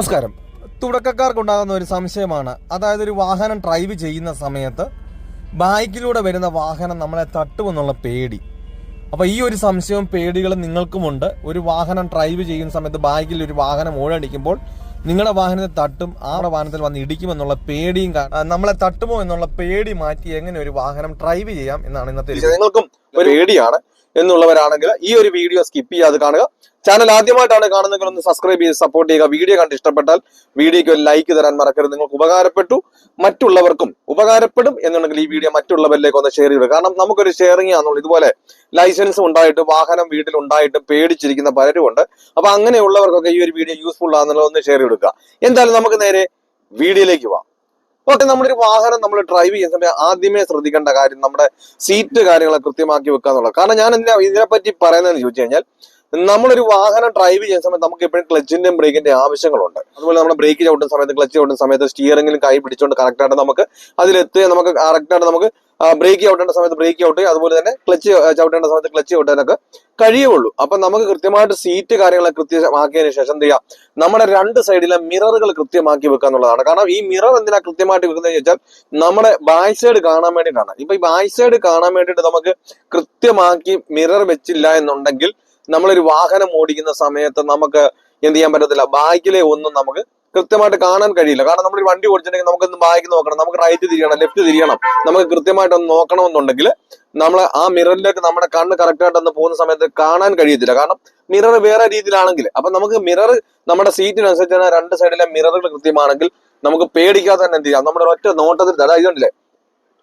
നമസ്കാരം. തുടക്കക്കാർക്കുണ്ടാകുന്ന ഒരു സംശയമാണ്. അതായത് ഒരു വാഹനം ഡ്രൈവ് ചെയ്യുന്ന സമയത്ത് ബൈക്കിലൂടെ വരുന്ന വാഹനം നമ്മളെ തട്ടുമെന്നുള്ള പേടി. അപ്പോൾ ഈ ഒരു സംശയവും പേടികളും നിങ്ങൾക്കുമുണ്ട്. ഒരു വാഹനം ഡ്രൈവ് ചെയ്യുന്ന സമയത്ത് ബൈക്കിൽ ഒരു വാഹനം ഓഴടിക്കുമ്പോൾ നിങ്ങളുടെ വാഹനത്തെ തട്ടും ആ വാഹനത്തിൽ വന്ന് ഇടിക്കുമെന്നുള്ള പേടിയും നമ്മളെ തട്ടുമോ എന്നുള്ള പേടി മാറ്റി എങ്ങനെ ഒരു വാഹനം ഡ്രൈവ് ചെയ്യാം എന്നാണ് ഇന്നത്തെ ഒരു പേടിയാണ്. എന്നുള്ളവരാണെങ്കിൽ ഈ ഒരു വീഡിയോ സ്കിപ്പ് ചെയ്യാതെ കാണുക. ചാനൽ ആദ്യമായിട്ടാണ് കാണുന്നതെങ്കിൽ ഒന്ന് സബ്സ്ക്രൈബ് ചെയ്ത് സപ്പോർട്ട് ചെയ്യുക. വീഡിയോ കണ്ട് ഇഷ്ടപ്പെട്ടാൽ വീഡിയോയ്ക്ക് ഒരു ലൈക്ക് തരാൻ മറക്കരുത്. നിങ്ങൾക്ക് ഉപകാരപ്പെട്ടു മറ്റുള്ളവർക്കും ഉപകാരപ്പെടും എന്നുണ്ടെങ്കിൽ ഈ വീഡിയോ മറ്റുള്ളവരിലേക്ക് ഒന്ന് ഷെയർ ചെയ്യുക. കാരണം നമുക്കൊരു ഷെയറിംഗ് ആണെന്നുള്ളൂ. ഇതുപോലെ ലൈസൻസ് ഉണ്ടായിട്ട് വാഹനം വീട്ടിൽ ഉണ്ടായിട്ട് പേടിച്ചിരിക്കുന്ന പലരും ഉണ്ട് അപ്പൊ അങ്ങനെയുള്ളവർക്കൊക്കെ ഈ ഒരു വീഡിയോ യൂസ്ഫുൾ ആണെന്നുള്ളത് ഒന്ന് ഷെയർ കൊടുക്കുക. എന്തായാലും നമുക്ക് നേരെ വീഡിയോയിലേക്ക് പോവാം. ഓക്കെ നമ്മളൊരു വാഹനം നമ്മൾ ഡ്രൈവ് ചെയ്യുന്ന സമയം ആദ്യമേ ശ്രദ്ധിക്കേണ്ട കാര്യം നമ്മുടെ സീറ്റ് കാര്യങ്ങളെ കൃത്യമാക്കി വെക്കുക കാരണം ഞാൻ എന്തിനാ ഇതിനെപ്പറ്റി പറയുന്നതെന്ന് ചോദിച്ചു കഴിഞ്ഞാൽ നമ്മളൊരു വാഹനം ഡ്രൈവ് ചെയ്യുന്ന സമയത്ത് നമുക്ക് എപ്പോഴും ക്ലച്ചിന്റെയും ബ്രേക്കിന്റെ ആവശ്യങ്ങളുണ്ട്. അതുപോലെ നമ്മൾ ബ്രേക്ക് ചവിട്ടുന്ന സമയത്ത് ക്ലച്ച് ചവിട്ടുന്ന സമയത്ത് സ്റ്റിയറിംഗിലും കൈ പിടിച്ചുകൊണ്ട് കറക്റ്റ് ആയിട്ട് നമുക്ക് അതിലെത്തി നമുക്ക് കറക്റ്റ് ആയിട്ട് നമുക്ക് ബ്രേക്ക് ചവിട്ടേണ്ട സമയത്ത് ബ്രേക്ക് ചവിട്ടി അതുപോലെ തന്നെ ക്ലച്ച് ചവിട്ടേണ്ട സമയത്ത് ക്ലച്ച് ചവിട്ടാനൊക്കെ കഴിയുള്ളൂ. അപ്പൊ നമുക്ക് കൃത്യമായിട്ട് സീറ്റ് കാര്യങ്ങളെ കൃത്യമാക്കിയതിന് ശേഷം എന്ത് ചെയ്യാം? നമ്മുടെ രണ്ട് സൈഡിലെ മിററുകൾ കൃത്യമാക്കി വെക്കുക എന്നുള്ളതാണ്. കാരണം ഈ മിറർ എന്തിനാ കൃത്യമായിട്ട് വെക്കുന്നത് വെച്ചാൽ നമ്മുടെ ബാക്ക് സൈഡ് കാണാൻ വേണ്ടിയിട്ടാണ്. ഇപ്പൊ ഈ ബാക്ക് സൈഡ് കാണാൻ വേണ്ടിയിട്ട് നമുക്ക് കൃത്യമാക്കി മിറർ വെച്ചില്ല എന്നുണ്ടെങ്കിൽ നമ്മളൊരു വാഹനം ഓടിക്കുന്ന സമയത്ത് നമുക്ക് എന്ത് ചെയ്യാൻ പറ്റത്തില്ല. ബാക്കിലെ ഒന്നും നമുക്ക് കൃത്യമായിട്ട് കാണാൻ കഴിയില്ല. കാരണം നമ്മൾ ഒരു വണ്ടി ഓടിച്ചിട്ടുണ്ടെങ്കിൽ നമുക്കൊന്ന് ബാക്ക് നോക്കണം. നമുക്ക് റൈറ്റ് തിരിയണം ലെഫ്റ്റ് തിരിയണം. നമുക്ക് കൃത്യമായിട്ടൊന്ന് നോക്കണമെന്നുണ്ടെങ്കിൽ നമ്മൾ ആ മിററിലേക്ക് നമ്മുടെ കണ്ണ് കറക്റ്റായിട്ട് ഒന്ന് പോകുന്ന സമയത്ത് കാണാൻ കഴിയത്തില്ല. കാരണം മിറർ വേറെ രീതിയിലാണെങ്കിൽ അപ്പൊ നമുക്ക് മിറർ നമ്മുടെ സീറ്റിനനുസരിച്ച് തന്നെ രണ്ട് സൈഡിലെ മിററുകൾ കൃത്യമാണെങ്കിൽ നമുക്ക് പേടിക്കാതെ തന്നെ എന്ത് ചെയ്യാം? നമ്മുടെ ഒറ്റ നോട്ടത്തിൽ അതായത് ഇതുണ്ടല്ലേ?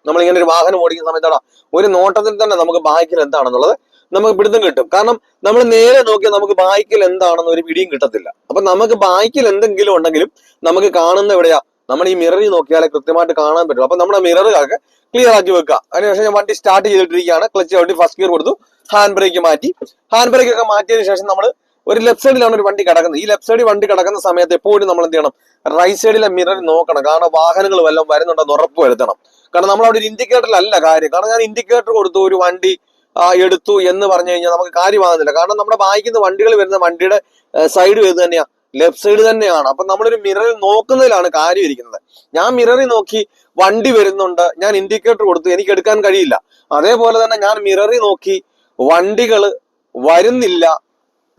നമ്മൾ ഇങ്ങനെ ഒരു വാഹനം ഓടിക്കുന്ന സമയത്താണ് ഒരു നോട്ടത്തിൽ തന്നെ നമുക്ക് ബാക്കിൽ എന്താണെന്നുള്ളത് നമുക്ക് പിടുത്തം കിട്ടും. കാരണം നമ്മൾ നേരെ നോക്കിയാൽ നമുക്ക് ബാക്കിൽ എന്താണെന്ന് ഒരു പിടിയും കിട്ടത്തില്ല. അപ്പൊ നമുക്ക് ബാക്കിൽ എന്തെങ്കിലും ഉണ്ടെങ്കിലും നമുക്ക് കാണുന്ന എവിടെയാ? നമ്മൾ ഈ മിററിൽ നോക്കിയാലേ കൃത്യമായിട്ട് കാണാൻ പറ്റും അപ്പൊ നമ്മുടെ മിററുകൾക്ക് ക്ലിയർ ആക്കി വെക്കുക. അതിനുശേഷം ഞാൻ വണ്ടി സ്റ്റാർട്ട് ചെയ്തിട്ടിരിക്കുകയാണ്. ക്ലച്ച് വണ്ടി ഫസ്റ്റ് ഗിയർ കൊടുത്തു. ഹാൻഡ് ബ്രേക്ക് മാറ്റി. ഹാൻഡ് ബ്രേക്ക് ഒക്കെ മാറ്റിയതിനു ശേഷം നമ്മൾ ഒരു ലെഫ്റ്റ് സൈഡിലാണ് ഒരു വണ്ടി കിടക്കുന്നത്. ഈ ലെഫ്റ്റ് സൈഡിൽ വണ്ടി കിടക്കുന്ന സമയത്ത് എപ്പോഴും നമ്മൾ എന്ത് ചെയ്യണം? റൈറ്റ് സൈഡിലെ മിറർ നോക്കണം. കാരണം വാഹനങ്ങൾ വല്ലതും വരുന്നുണ്ടെന്ന് ഉറപ്പ് വരുത്തണം. കാരണം നമ്മൾ അവിടെ ഒരു ഇൻഡിക്കേറ്ററിലല്ല കാര്യം. കാരണം ഞാൻ ഇൻഡിക്കേറ്റർ കൊടുത്തു ഒരു വണ്ടി എടുത്തു എന്ന് പറഞ്ഞു കഴിഞ്ഞാൽ നമുക്ക് കാര്യമാകുന്നില്ല. കാരണം നമ്മുടെ വായിക്കുന്ന വണ്ടികൾ വരുന്ന വണ്ടിയുടെ സൈഡ് വരുന്നത് തന്നെയാണ് ലെഫ്റ്റ് സൈഡ് തന്നെയാണ്. അപ്പൊ നമ്മളൊരു മിററിൽ നോക്കുന്നതിലാണ് കാര്യം ഇരിക്കുന്നത്. ഞാൻ മിററിൽ നോക്കി വണ്ടി വരുന്നുണ്ട്. ഞാൻ ഇൻഡിക്കേറ്റർ കൊടുത്തു. എനിക്ക് എടുക്കാൻ കഴിയില്ല. അതേപോലെ തന്നെ ഞാൻ മിററിൽ നോക്കി വണ്ടികൾ വരുന്നില്ല.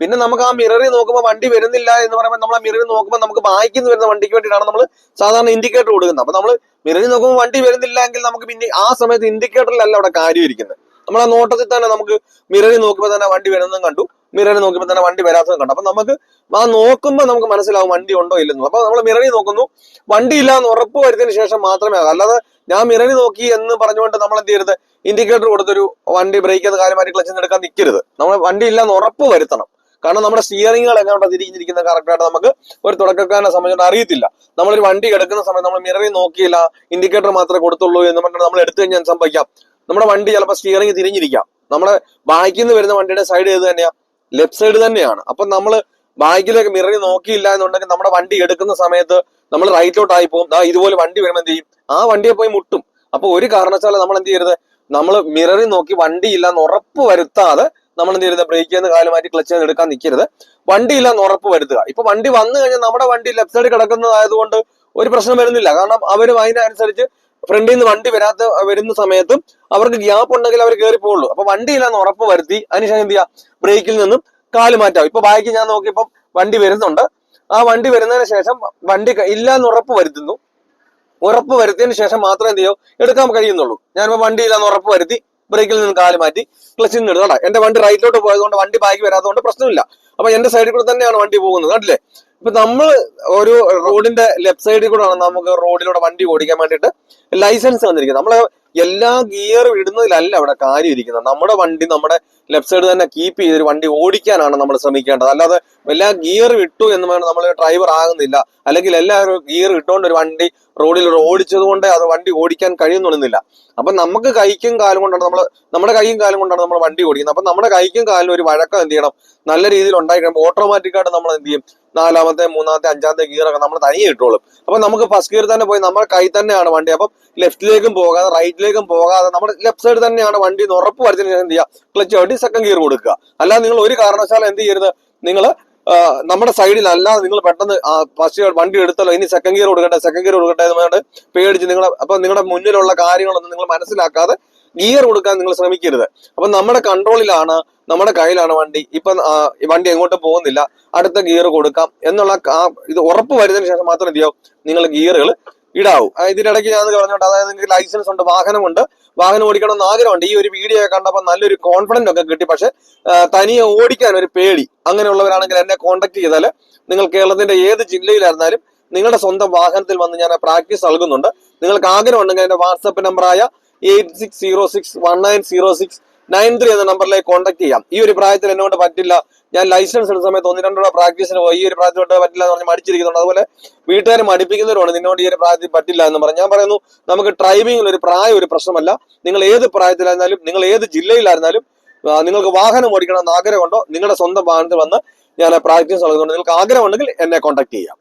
പിന്നെ നമുക്ക് ആ മിററിൽ നോക്കുമ്പോൾ വണ്ടി വരുന്നില്ല എന്ന് പറയുമ്പോൾ നമ്മൾ ആ മിററിൽ നോക്കുമ്പോൾ നമുക്ക് ബായിക്കുന്ന വരുന്ന വണ്ടിക്ക് വേണ്ടിയിട്ടാണ് നമ്മൾ സാധാരണ ഇൻഡിക്കേറ്റർ കൊടുക്കുന്നത്. അപ്പൊ നമ്മൾ മിററിൽ നോക്കുമ്പോൾ വണ്ടി വരുന്നില്ല എങ്കിൽ നമുക്ക് പിന്നെ ആ സമയത്ത് ഇൻഡിക്കേറ്ററിലല്ല അവിടെ കാര്യം ഇരിക്കുന്നത്. നമ്മൾ ആ നോട്ടത്തിൽ തന്നെ നമുക്ക് മിററിൽ നോക്കുമ്പോൾ തന്നെ വണ്ടി വരുന്നതും കണ്ടു. മിററിൽ നോക്കുമ്പോൾ തന്നെ വണ്ടി വരാത്തതും കണ്ടു. അപ്പൊ നമുക്ക് ആ നോക്കുമ്പോൾ നമുക്ക് മനസ്സിലാവും വണ്ടി ഉണ്ടോ ഇല്ലെന്ന്. അപ്പൊ നമ്മൾ മിററിൽ നോക്കുന്നു. വണ്ടി ഇല്ല എന്ന് ഉറപ്പ് വരുത്തിയതിനു ശേഷം മാത്രമേ ആകാം. അല്ലാതെ ഞാൻ മിററിൽ നോക്കി എന്ന് പറഞ്ഞുകൊണ്ട് നമ്മൾ എന്ത് ചെയ്യരുത്? ഇൻഡിക്കേറ്റർ കൊടുത്തൊരു വണ്ടി ബ്രേക്ക് ചെയ്ത കാര്യമായിട്ട് ക്ലച്ചിൽ നിന്ന് എടുക്കാൻ നിൽക്കരുത് നമ്മൾ വണ്ടി ഇല്ല എന്ന് ഉറപ്പ് വരുത്തണം. കാരണം നമ്മുടെ സ്റ്റിയറിംഗുകൾ എങ്ങോട്ടാ തിരിഞ്ഞിരിക്കുന്ന കറക്റ്റായിട്ട് നമുക്ക് ഒരു തുടക്കക്കാരനെ സംബന്ധിച്ചിട്ട് അറിയത്തില്ല. നമ്മളൊരു വണ്ടി എടുക്കുന്ന സമയത്ത് നമ്മൾ മിററിൽ നോക്കിയില്ല ഇൻഡിക്കേറ്റർ മാത്രമേ കൊടുത്തുള്ളൂ എന്ന് പറഞ്ഞിട്ട് നമ്മൾ എടുത്തു കഴിഞ്ഞാൽ സംഭവിക്കാം. നമ്മുടെ വണ്ടി ചിലപ്പോൾ സ്റ്റിയറിംഗ് തിരിഞ്ഞിരിക്കാം. നമ്മുടെ ബാക്കിൽ നിന്ന് വരുന്ന വണ്ടിയുടെ സൈഡ് ഏത് തന്നെയാ? ലെഫ്റ്റ് സൈഡ് തന്നെയാണ്. അപ്പൊ നമ്മൾ ബാക്കിലേക്ക് മിററിൽ നോക്കിയില്ല എന്നുണ്ടെങ്കിൽ നമ്മുടെ വണ്ടി എടുക്കുന്ന സമയത്ത് നമ്മൾ റൈറ്റിലോട്ടായി പോകും. ദാ ഇതുപോലെ വണ്ടി വരുമ്പോൾ എന്ത് ചെയ്യും? ആ വണ്ടിയെ പോയി മുട്ടും. അപ്പൊ ഒരു കാരണവശാലും നമ്മൾ എന്ത് ചെയ്യരുത്? നമ്മൾ മിററിൽ നോക്കി വണ്ടി ഇല്ല എന്ന് ഉറപ്പ് വരുത്താതെ നമ്മൾ എന്ത് ചെയ്യരുത്? ബ്രേക്ക് ചെയ്യുന്ന കാലം മാറ്റി ക്ലച്ച് ചെയ്ത് എടുക്കാൻ നിൽക്കരുത് വണ്ടി ഇല്ല എന്ന് ഉറപ്പ് വരുത്തുക. ഇപ്പൊ വണ്ടി വന്നു കഴിഞ്ഞാൽ നമ്മുടെ വണ്ടി ലെഫ്റ്റ് സൈഡ് കിടക്കുന്നതായതുകൊണ്ട് ഒരു പ്രശ്നം വരുന്നില്ല. കാരണം അവരും അതിനനുസരിച്ച് ഫ്രണ്ടിൽ നിന്ന് വണ്ടി വരാത്ത വരുന്ന സമയത്തും അവർക്ക് ഗ്യാപ്പ് ഉണ്ടെങ്കിൽ അവർ കയറി പോകുള്ളൂ അപ്പൊ വണ്ടി ഇല്ലാന്ന് ഉറപ്പ് വരുത്തി അതിനുശേഷം എന്ത് ചെയ്യുക ബ്രേക്കിൽ നിന്നും കാൽ മാറ്റാം. ഇപ്പൊ ബാക്കി ഞാൻ നോക്കിയപ്പോ വണ്ടി വരുന്നുണ്ട്. ആ വണ്ടി വരുന്നതിന് ശേഷം വണ്ടി ഇല്ലാന്ന് ഉറപ്പ് വരുത്തുന്നു. ഉറപ്പ് വരുത്തിയതിന് ശേഷം മാത്രമേ എന്ത് ചെയ്യൂ? എടുക്കാൻ കഴിയുന്നുള്ളൂ. ഞാനിപ്പോ വണ്ടി ഇല്ലാന്ന് ഉറപ്പ് വരുത്തി ബ്രേക്കിൽ നിന്ന് കാൽ മാറ്റി ക്ലച്ചിൽ നിന്ന് കേട്ടോ എന്റെ വണ്ടി റൈറ്റിലോട്ട് പോയതുകൊണ്ട് വണ്ടി ബാക്കി വരാത്തതുകൊണ്ട് പ്രശ്നമില്ല. അപ്പൊ എന്റെ സൈഡിൽ കൂടെ തന്നെയാണ് വണ്ടി പോകുന്നത്. കണ്ടില്ലേ? ഇപ്പൊ നമ്മൾ ഒരു റോഡിന്റെ ലെഫ്റ്റ് സൈഡിൽ കൂടെ ആണ് നമുക്ക് റോഡിലൂടെ വണ്ടി ഓടിക്കാൻ വേണ്ടിയിട്ട് ലൈസൻസ് വന്നിരിക്കുന്നത് നമ്മൾ എല്ലാ ഗിയറും ഇടുന്നതിലല്ല അവിടെ കാര്യം ഇരിക്കുന്നത് നമ്മുടെ വണ്ടി നമ്മുടെ ലെഫ്റ്റ് സൈഡ് തന്നെ കീപ്പ് ചെയ്തൊരു വണ്ടി ഓടിക്കാനാണ് നമ്മൾ ശ്രമിക്കേണ്ടത്. അല്ലാതെ എല്ലാ ഗിയർ ഇട്ടു എന്ന് പറഞ്ഞാൽ നമ്മൾ ഡ്രൈവർ ആകുന്നില്ല. അല്ലെങ്കിൽ എല്ലാവരും ഗിയർ ഇട്ടുകൊണ്ട് ഒരു വണ്ടി റോഡിൽ ഓടിച്ചത് കൊണ്ട് അത് വണ്ടി ഓടിക്കാൻ കഴിയുന്നില്ല അപ്പൊ നമുക്ക് കൈക്കും കാലും കൊണ്ടാണ് നമ്മൾ നമ്മുടെ കൈയും കാലും കൊണ്ടാണ് നമ്മൾ വണ്ടി ഓടിക്കുന്നത്. അപ്പൊ നമ്മുടെ കൈക്കും കാലിനും ഒരു വഴക്കം എന്ത് ചെയ്യണം? നല്ല രീതിയിൽ ഉണ്ടായി കഴിയുമ്പോൾ ഓട്ടോമാറ്റിക്കായിട്ട് നമ്മൾ എന്ത് ചെയ്യും? നാലാമത്തെ മൂന്നാമത്തെ അഞ്ചാമത്തെ ഗിയറൊക്കെ നമ്മൾ തനിയെ ഇട്ടോളും. അപ്പൊ നമുക്ക് ഫസ്റ്റ് ഗിയർ തന്നെ പോയി നമ്മുടെ കൈ തന്നെയാണ് വണ്ടി. അപ്പം ലെഫ്റ്റിലേക്കും പോകാതെ റൈറ്റിലേക്കും പോകാതെ നമ്മൾ ലെഫ്റ്റ് സൈഡ് തന്നെയാണ് വണ്ടി എന്ന് ഉറപ്പ് വരുത്തിന് എന്ത് ചെയ്യുക? ക്ലച്ച് വേണ്ടി സെക്കൻഡ് ഗിയർ കൊടുക്കുക. അല്ലാതെ നിങ്ങൾ ഒരു കാരണവശാലും എന്ത് ചെയ്യരുത്? നിങ്ങൾ നമ്മുടെ സൈഡിൽ അല്ലാതെ നിങ്ങൾ പെട്ടെന്ന് ഫസ്റ്റ് വണ്ടി എടുത്തല്ലോ ഇനി സെക്കൻഡ് ഗിയർ കൊടുക്കട്ടെ സെക്കൻഡ് ഗിയർ കൊടുക്കട്ടെ എന്ന് പറഞ്ഞിട്ട് പേടിച്ച് നിങ്ങൾ അപ്പൊ നിങ്ങളുടെ മുന്നിലുള്ള കാര്യങ്ങളൊന്നും നിങ്ങൾ മനസ്സിലാക്കാതെ ഗിയർ കൊടുക്കാൻ നിങ്ങൾ ശ്രമിക്കരുത്. അപ്പൊ നമ്മുടെ കൺട്രോളിലാണ് നമ്മുടെ കയ്യിലാണ് വണ്ടി. ഇപ്പൊ വണ്ടി എങ്ങോട്ടും പോകുന്നില്ല. അടുത്ത ഗിയർ കൊടുക്കാം എന്നുള്ള ഇത് ഉറപ്പ് വരുന്നതിന് ശേഷം മാത്രം എന്ത് നിങ്ങൾ ഗിയറുകൾ ഇടാവൂ ആ, ഇതിനിടയ്ക്ക് ഞാൻ പറഞ്ഞോണ്ട് അതായത് നിങ്ങൾക്ക് ലൈസൻസ് ഉണ്ട് വാഹനമുണ്ട്. വാഹനം ഓടിക്കണം എന്ന് ആഗ്രഹമുണ്ട്. ഈ ഒരു വീഡിയോ കണ്ടപ്പോൾ നല്ലൊരു കോൺഫിഡൻസ് ഒക്കെ കിട്ടി. പക്ഷെ തനിയെ ഓടിക്കാൻ ഒരു പേടി. അങ്ങനെയുള്ളവരാണെങ്കിൽ എന്നെ കോൺടാക്ട് ചെയ്താൽ നിങ്ങൾ കേരളത്തിന്റെ ഏത് ജില്ലയിലായിരുന്നാലും നിങ്ങളുടെ സ്വന്തം വാഹനത്തിൽ വന്ന് ഞാൻ പ്രാക്ടീസ് നൽകുന്നുണ്ട്. നിങ്ങൾക്ക് ആഗ്രഹം ഉണ്ടെങ്കിൽ എന്റെ വാട്സപ്പ് നമ്പറായ eight six zero six one nine zero six nine three എന്ന നമ്പറിലേക്ക് കോൺടാക്ട് ചെയ്യാം. ഈ ഒരു പ്രായത്തിൽ എന്നോട് പറ്റില്ല. ഞാൻ ലൈസൻസ് എടുത്ത സമയത്ത് ഒന്ന് രണ്ട് പ്രാക്ടീസിന് പോയി. ഈ ഒരു പ്രായത്തിൽ പറ്റില്ല എന്ന് പറഞ്ഞ് മടിച്ചിരിക്കുന്നുണ്ട്. അതുപോലെ വീട്ടുകാർ മടിപ്പിക്കുന്നവരുമാണ് നിന്നോട് ഈ ഒരു പ്രായത്തിൽ പറ്റില്ല എന്ന് പറഞ്ഞു. ഞാൻ പറയുന്നു നമുക്ക് ഡ്രൈവിംഗിൽ ഒരു പ്രായം ഒരു പ്രശ്നമല്ല. നിങ്ങൾ ഏത് പ്രായത്തിലായിരുന്നാലും നിങ്ങൾ ഏത് ജില്ലയിലായിരുന്നാലും നിങ്ങൾക്ക് വാഹനം ഓടിക്കണം എന്ന് ആഗ്രഹമുണ്ടോ? നിങ്ങളുടെ സ്വന്തം വാഹനത്തിൽ വന്ന് ഞാൻ പ്രാക്ടീസ് നൽകുന്നുണ്ട് നിങ്ങൾക്ക് ആഗ്രഹമുണ്ടെങ്കിൽ എന്നെ കോൺടാക്ട് ചെയ്യാം.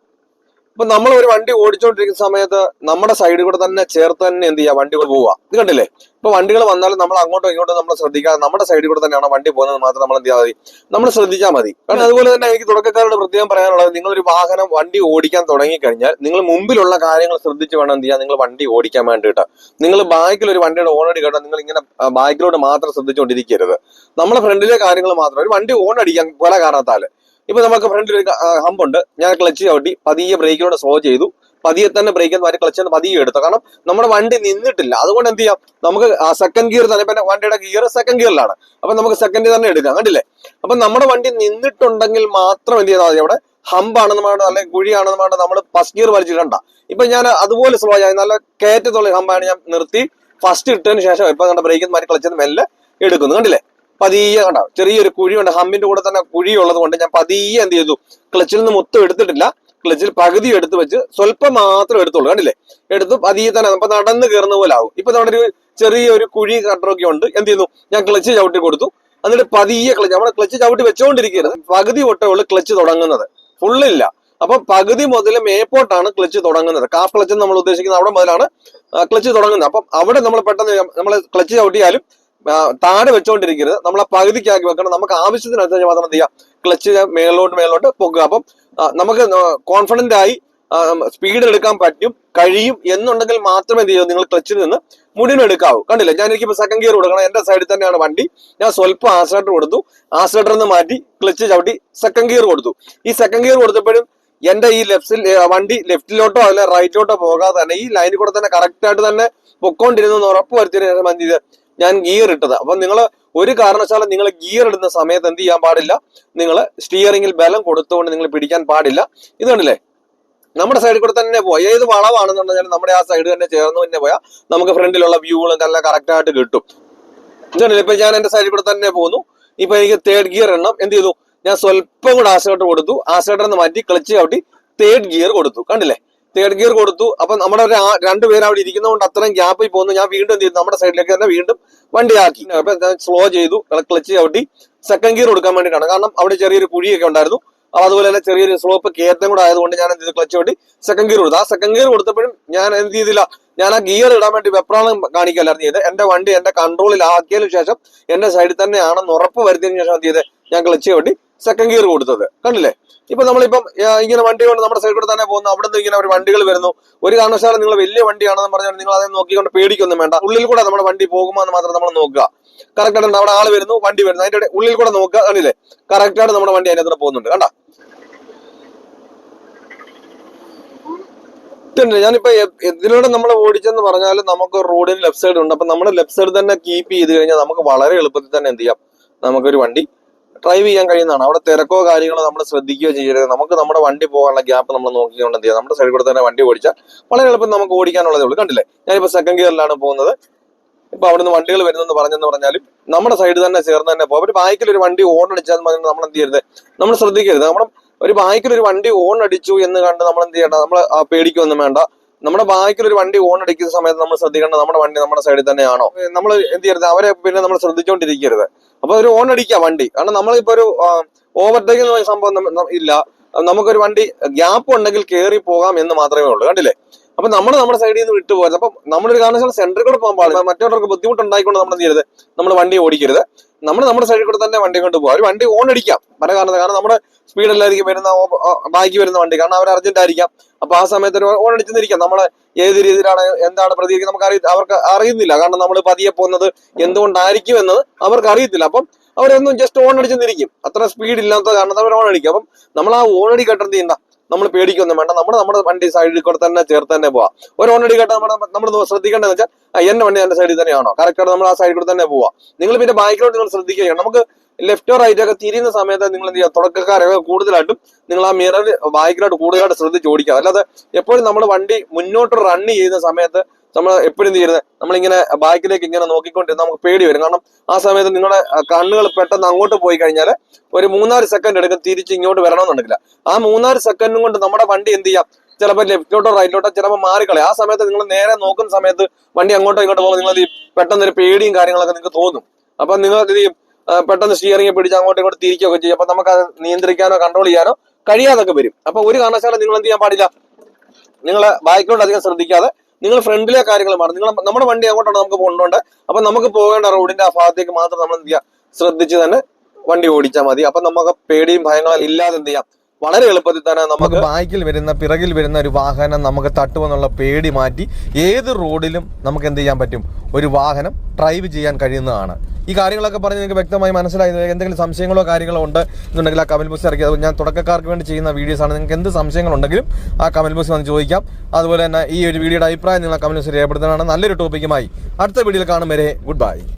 ഇപ്പൊ നമ്മൾ ഒരു വണ്ടി ഓടിച്ചോണ്ടിരിക്കുന്ന സമയത്ത് നമ്മുടെ സൈഡിൽ കൂടെ തന്നെ ചേർത്ത് തന്നെ എന്ത് ചെയ്യുക വണ്ടികൾ പോവുക ഇത് കണ്ടില്ലേ? ഇപ്പൊ വണ്ടികൾ വന്നാലും നമ്മൾ അങ്ങോട്ടും ഇങ്ങോട്ടും നമ്മൾ ശ്രദ്ധിക്കാതെ നമ്മുടെ സൈഡിൽ കൂടെ തന്നെയാണ് വണ്ടി പോകുന്നത് മാത്രം നമ്മൾ എന്ത് ചെയ്യാതെ മതി? നമ്മൾ ശ്രദ്ധിച്ചാൽ മതി. കാരണം അതുപോലെ തന്നെ എനിക്ക് തുടക്കക്കാരോട് പ്രത്യേകം പറയാനുള്ളത് നിങ്ങൾ ഒരു വാഹനം വണ്ടി ഓടിക്കാൻ തുടങ്ങിക്കഴിഞ്ഞാൽ നിങ്ങൾ മുമ്പിലുള്ള കാര്യങ്ങൾ ശ്രദ്ധിച്ച് വേണം എന്ത് ചെയ്യാൻ നിങ്ങൾ വണ്ടി ഓടിക്കാൻ വേണ്ടിയിട്ട്. നിങ്ങൾ ബാക്കിൽ ഒരു വണ്ടിയുടെ ഓൺ അടി കേട്ടോ നിങ്ങൾ ഇങ്ങനെ ബാക്കിലോട്ട് മാത്രം ശ്രദ്ധിച്ചുകൊണ്ടിരിക്കരുത് നമ്മുടെ ഫ്രണ്ടിലെ കാര്യങ്ങൾ മാത്രം. ഒരു വണ്ടി ഓൺ അടിക്കാൻ പല കാരണത്താൽ. ഇപ്പൊ നമുക്ക് ഫ്രണ്ടിൽ ഒരു ഹമ്പ് ഉണ്ട്. ഞാൻ ക്ലച്ച് ചവിട്ടി പതിയെ ബ്രേക്കിലൂടെ സ്ലോ ചെയ്തു. പതിയെ തന്നെ ബ്രേക്ക് മാറ്റി ക്ലച്ച് പതിയെ എടുത്തു. കാരണം നമ്മുടെ വണ്ടി നിന്നിട്ടില്ല. അതുകൊണ്ട് എന്ത് ചെയ്യാം? നമുക്ക് സെക്കൻഡ് ഗിയർ തന്നെ പിന്നെ വണ്ടിയുടെ ഗിയർ സെക്കൻഡ് ഗിയറിലാണ് അപ്പൊ നമുക്ക് സെക്കൻഡ് തന്നെ എടുക്കാം. കണ്ടില്ലേ? അപ്പൊ നമ്മുടെ വണ്ടി നിന്നിട്ടുണ്ടെങ്കിൽ മാത്രം എന്ത് ചെയ്താൽ അവിടെ ഹമ്പാണെന്ന് വേണ്ട നല്ല കുഴിയാണെന്ന് വേണ്ട നമ്മൾ ഫസ്റ്റ് ഗിയർ വലിച്ചിടണ്ട ഇപ്പൊ ഞാൻ അതുപോലെ സ്ലോ ആയി. നല്ല കയറ്റത്തുള്ള ഹമ്പാണ് ഞാൻ നിർത്തി. ഫസ്റ്റ് ഇട്ടതിന് ശേഷം ഇപ്പൊ നമ്മുടെ ബ്രേക്ക് മാറ്റി ക്ലച്ച് മെല്ലെ എടുക്കുന്നു. കണ്ടില്ലേ? പതിയെ കണ്ട? ചെറിയൊരു കുഴിയുണ്ട്. ഹമ്മിന്റെ കൂടെ തന്നെ കുഴി ഉള്ളത് കൊണ്ട് ഞാൻ പതിയെ എന്ത് ചെയ്തു? ക്ലച്ചിൽ നിന്ന് മൊത്തം എടുത്തിട്ടില്ല. ക്ലച്ചിൽ പകുതി എടുത്ത് വെച്ച് സ്വല്പം മാത്രം എടുത്തുള്ളൂ. കണ്ടില്ലേ? എടുത്തു പതിയെ തന്നെ അപ്പൊ നടന്ന് കയറുന്ന പോലെ ആവും. ഇപ്പൊ നമ്മുടെ ഒരു ചെറിയൊരു കുഴി കട്ടറൊക്കെ ഉണ്ട്. എന്ത് ചെയ്യുന്നു? ഞാൻ ക്ലച്ച് ചവിട്ടി കൊടുത്തു. എന്നിട്ട് പതിയെ ക്ലച്ച് നമ്മുടെ ക്ലച്ച് ചവിട്ടി വെച്ചോണ്ടിരിക്കരുത് പകുതി ഒട്ടേ ഉള്ളു ക്ലച്ച് തുടങ്ങുന്നത്. ഫുള്ളില്ല അപ്പൊ പകുതി മുതൽ മേപ്പോട്ടാണ് ക്ലച്ച് തുടങ്ങുന്നത്. കാഫ് ക്ലച്ച് നമ്മൾ ഉദ്ദേശിക്കുന്നത് അവിടെ മുതലാണ് ക്ലച്ച് തുടങ്ങുന്നത്. അപ്പം അവിടെ നമ്മൾ പെട്ടെന്ന് നമ്മൾ ക്ലച്ച് ചവിട്ടിയാലും താഴെ വെച്ചോണ്ടിരിക്കരുത്. നമ്മൾ ആ പകുതിക്കാക്കി വെക്കണം. നമുക്ക് ആവശ്യത്തിനനുസരിച്ച് മാത്രം എന്ത് ചെയ്യാം? ക്ലച്ച് മേലോട്ട് മേലോട്ട് പോകുക അപ്പം നമുക്ക് കോൺഫിഡന്റ് ആയി സ്പീഡ് എടുക്കാൻ പറ്റും കഴിയും എന്നുണ്ടെങ്കിൽ മാത്രമേ എന്ത് ചെയ്യൂ? നിങ്ങൾ ക്ലച്ചിൽ നിന്ന് മുടിന് എടുക്കാവൂ. കണ്ടില്ല? ഞാൻ എനിക്കിപ്പോ സെക്കൻഡ് ഗിയർ കൊടുക്കണം. എന്റെ സൈഡിൽ തന്നെയാണ് വണ്ടി. ഞാൻ സ്വല്പം ആസ്ലേറ്റർ കൊടുത്തു. ആക്സിലേറ്ററിൽ നിന്ന് മാറ്റി ക്ലച്ച് ചവിട്ടി സെക്കൻഡ് ഗിയർ കൊടുത്തു. ഈ സെക്കൻഡ് ഗിയർ കൊടുത്തപ്പോഴും എന്റെ ഈ ലെഫ്റ്റിൽ വണ്ടി ലെഫ്റ്റിലോട്ടോ അല്ലെ റൈറ്റിലോട്ടോ പോകാതെ തന്നെ ഈ ലൈനിൽ കൂടെ തന്നെ കറക്റ്റ് ആയിട്ട് തന്നെ പൊക്കോണ്ടിരുന്നു ഉറപ്പ് വരുത്തിയതിനു ശേഷം എന്ത് ചെയ്ത്? ഞാൻ ഗിയർ ഇട്ടത്. അപ്പൊ നിങ്ങൾ ഒരു കാരണവശാലും നിങ്ങൾ ഗിയർ ഇടുന്ന സമയത്ത് എന്ത് ചെയ്യാൻ പാടില്ല? നിങ്ങൾ സ്റ്റിയറിംഗിൽ ബലം കൊടുത്തുകൊണ്ട് നിങ്ങൾ പിടിക്കാൻ പാടില്ല. ഇത് കണ്ടില്ലേ? നമ്മുടെ സൈഡിൽ കൂടെ തന്നെ പോയി ഏത് വളവാണെന്നുണ്ടെങ്കിൽ നമ്മുടെ ആ സൈഡ് തന്നെ ചേർന്ന് തന്നെ പോയാൽ നമുക്ക് ഫ്രണ്ടിലുള്ള വ്യൂകളും എല്ലാം കറക്റ്റ് ആയിട്ട് കിട്ടും. ഇതുണ്ടല്ലേ ഇപ്പൊ ഞാൻ എന്റെ സൈഡിൽ കൂടെ തന്നെ പോകുന്നു ഇപ്പൊ എനിക്ക് തേർഡ് ഗിയർ എണ്ണം എന്ത് ചെയ്തു? ഞാൻ സ്വല്പം കൂടെ ആസിലേറ്റർ കൊടുത്തു. ആസിലേറ്റർ നിന്ന് മാറ്റി ക്ലച്ച് ചവിട്ടി തേർഡ് ഗിയർ കൊടുത്തു. കണ്ടില്ലേ? തേർഡ് ഗിയർ കൊടുത്തു. അപ്പൊ നമ്മുടെ ഒരു രണ്ടുപേരും അവിടെ ഇരിക്കുന്നതുകൊണ്ട് അത്രയും ഗ്യാപ്പിൽ പോകുന്നു. ഞാൻ വീണ്ടും എന്ത് ചെയ്തു? നമ്മുടെ സൈഡിലേക്ക് തന്നെ വീണ്ടും വണ്ടി ആക്കി. അപ്പൊ ഞാൻ സ്ലോ ചെയ്തു. ക്ലച്ച് ചവിട്ടി. സെക്കൻഡ് ഗിയർ കൊടുക്കാൻ വേണ്ടിയിട്ടാണ്. കാരണം അവിടെ ചെറിയൊരു കുഴിയൊക്കെ ഉണ്ടായിരുന്നു. അപ്പൊ അതുപോലെ തന്നെ ചെറിയൊരു സ്ലോപ്പ് കയറ്റം കൂടെ ആയതുകൊണ്ട് ഞാൻ എന്ത് ചെയ്തു? ക്ലച്ച് ചവിട്ടി സെക്കൻഡ് ഗിയർ കൊടുത്തു. ആ സെക്കൻഡ് ഗിയർ കൊടുത്തപ്പോഴും ഞാൻ എന്ത് ചെയ്തില്ല? ഞാൻ ആ ഗിയർ ഇടാൻ വേണ്ടി വെപ്രാളം കാണിക്കല്ലായിരുന്നു ചെയ്ത് എന്റെ വണ്ടി എന്റെ കൺട്രോളിൽ ആക്കിയതിനു ശേഷം എന്റെ സൈഡിൽ തന്നെയാണെന്ന് ഉറപ്പ് വരുത്തിയതിനു ശേഷം എന്ത് ചെയ്ത് ഞാൻ ക്ലച്ച് ചവിട്ടി. സെക്കൻഡ് ഗിയർ കൊടുത്തത്. കണ്ടില്ലേ? ഇപ്പൊ നമ്മളിപ്പം ഇങ്ങനെ വണ്ടി കൊണ്ട് നമ്മുടെ സൈഡിൽ കൂടെ തന്നെ പോകുന്നു അവിടെ നിന്ന് ഇങ്ങനെ ഒരു വണ്ടികൾ വരുന്നു. ഒരു കാരണവശാലും നിങ്ങൾ വലിയ വണ്ടിയാണെന്ന് പറഞ്ഞാൽ നിങ്ങൾ അതേ നോക്കിക്കൊണ്ട് പേടിക്കൊന്നും വേണ്ട. ഉള്ളിൽ കൂടെ നമ്മുടെ വണ്ടി പോകുമോ എന്ന് മാത്രം നമ്മൾ നോക്കുക. കറക്റ്റ് ആയിട്ട് അവിടെ ആൾ വരുന്നു വണ്ടി വരുന്നു. അതിന്റെ ഉള്ളിൽ കൂടെ നോക്കുക കണ്ടില്ലേ? കറക്റ്റ് ആയിട്ട് നമ്മുടെ വണ്ടി അതിനകത്ത് പോകുന്നുണ്ട്. കണ്ട? ഞാനിപ്പോ ഇതിലൂടെ നമ്മൾ ഓടിച്ചെന്ന് പറഞ്ഞാൽ നമുക്ക് റോഡിന് ലെഫ്റ്റ് സൈഡ് ഉണ്ട്. അപ്പൊ നമ്മുടെ ലെഫ്റ്റ് സൈഡ് തന്നെ കീപ്പ് ചെയ്ത് കഴിഞ്ഞാൽ നമുക്ക് വളരെ എളുപ്പത്തിൽ തന്നെ എന്ത് ചെയ്യാം? നമുക്കൊരു വണ്ടി ഡ്രൈവ് ചെയ്യാൻ കഴിയുന്നതാണ്. അവിടെ തിരക്കോ കാര്യങ്ങളോ നമ്മൾ ശ്രദ്ധിക്കുകയോ ചെയ്യരുത്. നമുക്ക് നമ്മുടെ വണ്ടി പോകാനുള്ള ഗ്യാപ്പ് നമ്മൾ നോക്കിക്കൊണ്ട് എന്ത് നമ്മുടെ സൈഡിൽ കൂടെ തന്നെ വണ്ടി ഓടിച്ചാൽ വളരെ എളുപ്പം നമുക്ക് ഓടിക്കാനുള്ളതേ ഉള്ളൂ. കണ്ടില്ലേ? ഞാനിപ്പോൾ സെക്കൻഡ് ഗിയറിലാണ് പോകുന്നത്. ഇപ്പൊ അവിടുന്ന് വണ്ടികൾ വരുന്നെന്ന് പറഞ്ഞെന്ന് പറഞ്ഞാലും നമ്മുടെ സൈഡ് തന്നെ ചേർന്ന് തന്നെ പോകും. ഒരു ബാക്കിൽ ഒരു വണ്ടി ഓൺ അടിച്ചാൽ നമ്മൾ എന്ത് ചെയ്യരുത്? നമ്മൾ ശ്രദ്ധിക്കരുത്. നമ്മൾ ഒരു ബാക്കിൽ ഒരു വണ്ടി ഓൺ അടിച്ചു എന്ന് കണ്ട് നമ്മൾ എന്ത് ചെയ്യണ്ട നമ്മൾ പേടിക്കൊന്നും വേണ്ട. നമ്മുടെ ബാക്കിൽ ഒരു വണ്ടി ഓൺ അടിക്കുന്ന സമയത്ത് നമ്മൾ ശ്രദ്ധിക്കേണ്ടത് നമ്മുടെ വണ്ടി നമ്മുടെ സൈഡിൽ തന്നെയാണോ? നമ്മൾ എന്ത് ചെയ്യരുത്? അവരെ പിന്നെ നമ്മൾ ശ്രദ്ധിച്ചുകൊണ്ടിരിക്കരുത് അപ്പൊ ഒരു ഓൺ അടിക്കുക വണ്ടി. കാരണം നമ്മളിപ്പോ ഒരു ഓവർടേക്ക് സംഭവം പറഞ്ഞ സംഭവം ഇല്ല. നമുക്കൊരു വണ്ടി ഗ്യാപ്പ് ഉണ്ടെങ്കിൽ കയറി പോകാം എന്ന് മാത്രമേ ഉള്ളൂ. കണ്ടില്ലേ? അപ്പൊ നമ്മൾ നമ്മുടെ സൈഡിൽ നിന്ന് വിട്ടുപോയത് അപ്പൊ നമ്മളൊരു കാരണവശാൽ സെന്ററിൽ കൂടെ പോകാൻ പാടില്ല. മറ്റുള്ളവർക്ക് ബുദ്ധിമുട്ടുണ്ടായിക്കൊണ്ട് നമ്മൾ എന്ത് ചെയ്യരുത്? നമ്മൾ വണ്ടി ഓടിക്കരുത്. നമ്മൾ നമ്മുടെ സൈഡിൽ കൂടെ തന്നെ വണ്ടി കൊണ്ട് പോകാം ഒരു വണ്ടി ഓൺ അടിക്കാം. പല കാരണത്തിൽ കാരണം നമ്മുടെ സ്പീഡിലായിരിക്കും വരുന്ന ബാക്കി വരുന്ന വണ്ടി. കാരണം അവർ അർജന്റ് ആയിരിക്കാം. അപ്പൊ ആ സമയത്ത് ഒരു ഓൺ അടിച്ചെന്നിരിക്കാം. നമ്മളെ ഏത് രീതിയിലാണ് എന്താണ് പ്രതികരിക്കുന്നത് നമുക്ക് അറിയ അവർക്ക് അറിയുന്നില്ല. കാരണം നമ്മൾ പതിയെ പോകുന്നത് എന്തുകൊണ്ടായിരിക്കും എന്നത് അവർക്ക് അറിയത്തില്ല. അപ്പം അവരൊന്നും ജസ്റ്റ് ഓൺ അടിച്ചെന്നിരിക്കും. അത്ര സ്പീഡ് ഇല്ലാത്ത കാരണം അവർ ഓൺ അടിക്കും. അപ്പം നമ്മൾ ആ ഓൺ അടി കെട്ടത് ചെയ്യണ്ട നമ്മൾ പേടിക്കൊന്നും വേണ്ട. നമ്മൾ നമ്മുടെ വണ്ടി സൈഡിൽ കൂടെ തന്നെ ചേർത്ത് തന്നെ പോവാം. ഒരു ഓണടി കേട്ടാൽ നമ്മൾ നമ്മൾ ശ്രദ്ധിക്കേണ്ടതെന്ന് വെച്ചാൽ എന്റെ വണ്ടി എന്റെ സൈഡിൽ തന്നെയാണോ? കറക്റ്റ് നമ്മൾ ആ സൈഡിൽ കൂടെ തന്നെ പോവാം. നിങ്ങൾ പിന്നെ ബൈക്കിലോട്ട് നിങ്ങൾ ശ്രദ്ധിക്കുക നമുക്ക് ലെഫ്റ്റോ റൈറ്റോ ഒക്കെ തിരിയുന്ന സമയത്ത് നിങ്ങൾ എന്ത് ചെയ്യുക? തുടക്കക്കാരൊക്കെ കൂടുതലായിട്ടും നിങ്ങൾ ആ മിറർ ബൈക്കിലോട്ട് കൂടുതലായിട്ട് ശ്രദ്ധിച്ച് ഓടിക്കുക. അല്ലാതെ എപ്പോഴും നമ്മൾ വണ്ടി മുന്നോട്ട് റൺ ചെയ്യുന്ന സമയത്ത് നമ്മൾ എപ്പോഴും ചെയ്യുന്നത്? നമ്മളിങ്ങനെ ബാക്കിലേക്ക് ഇങ്ങനെ നോക്കിക്കൊണ്ടിരുന്ന നമുക്ക് പേടി വരും. കാരണം ആ സമയത്ത് നിങ്ങളുടെ കണ്ണുകൾ പെട്ടെന്ന് അങ്ങോട്ട് പോയി കഴിഞ്ഞാൽ ഒരു മൂന്നാൽ സെക്കൻഡ് എടുക്കും തിരിച്ച് ഇങ്ങോട്ട് വരണമെന്നുണ്ടെങ്കിൽ ആ മൂന്നാൽ സെക്കൻഡും കൊണ്ട് നമ്മുടെ വണ്ടി എന്ത് ചെയ്യാം? ചിലപ്പോൾ ലെഫ്റ്റിലോട്ടോ റൈറ്റിലോട്ടോ ചിലപ്പോൾ മാറിക്കളയും. ആ സമയത്ത് നിങ്ങൾ നേരെ നോക്കുന്ന സമയത്ത് വണ്ടി അങ്ങോട്ടോ ഇങ്ങോട്ടോ പോകുമ്പോൾ നിങ്ങൾ പെട്ടെന്ന് ഒരു പേടിയും കാര്യങ്ങളൊക്കെ നിങ്ങൾക്ക് തോന്നും. അപ്പൊ നിങ്ങൾ ഇത് പെട്ടെന്ന് സ്റ്റിയറിംഗ് പിടിച്ച് അങ്ങോട്ടും ഇങ്ങോട്ട് തിരിക്കുകയൊക്കെ ചെയ്യും. അപ്പൊ നമുക്ക് അത് നിയന്ത്രിക്കാനോ കൺട്രോൾ ചെയ്യാനോ കഴിയാതൊക്കെ വരും. അപ്പൊ ഒരു കാരണവശാലും നിങ്ങൾ എന്ത് ചെയ്യാൻ പാടില്ല? നിങ്ങൾ ബാക്കിലോട്ട് അധികം ശ്രദ്ധിക്കാതെ നിങ്ങൾ ഫ്രണ്ടിലെ കാര്യങ്ങൾ മാറും നിങ്ങൾ നമ്മുടെ വണ്ടി അങ്ങോട്ടാണ് നമുക്ക് പോകേണ്ടത് അപ്പൊ നമുക്ക് പോകേണ്ട റോഡിന്റെ ആ ഭാഗത്തേക്ക് മാത്രം നമ്മൾ എന്ത് ചെയ്യുക ശ്രദ്ധിച്ച് തന്നെ വണ്ടി ഓടിച്ചാൽ മതി. അപ്പൊ നമുക്ക് പേടിയും ഭയങ്ങളും ഇല്ലാതെ എന്ത് ചെയ്യാം? വളരെ എളുപ്പത്തിൽ തന്നെ നമുക്ക് ബാക്കിൽ വരുന്ന പിറകിൽ വരുന്ന ഒരു വാഹനം നമുക്ക് തട്ടുമെന്നുള്ള പേടി മാറ്റി ഏത് റോഡിലും നമുക്ക് എന്ത് ചെയ്യാൻ പറ്റും? ഒരു വാഹനം ഡ്രൈവ് ചെയ്യാൻ കഴിയുന്നതാണ്. ഈ കാര്യങ്ങളൊക്കെ പറഞ്ഞ് നിങ്ങൾക്ക് വ്യക്തമായി മനസ്സിലായി. എന്തെങ്കിലും സംശയങ്ങളോ കാര്യങ്ങളോ ഉണ്ട് എന്നുണ്ടെങ്കിൽ ആ കമൽ ബോക്സ് ഇറക്കി. ഞാൻ തുടക്കക്കാർക്ക് വേണ്ടി ചെയ്യുന്ന വീഡിയോസ് ആണ്. നിങ്ങൾക്ക് എന്ത് സംശയങ്ങളുണ്ടെങ്കിലും ആ കമൽ ബോക്സ് വന്ന് ചോദിക്കാം. അതുപോലെ തന്നെ ഈ ഒരു വീഡിയോയുടെ അഭിപ്രായം നിങ്ങൾ കമൽ ബോക്സ് രേഖപ്പെടുത്തുന്നതാണ്. നല്ലൊരു ടോപ്പിക്കുമായി അടുത്ത വീഡിയോയിൽ കാണും വരെ. Good bye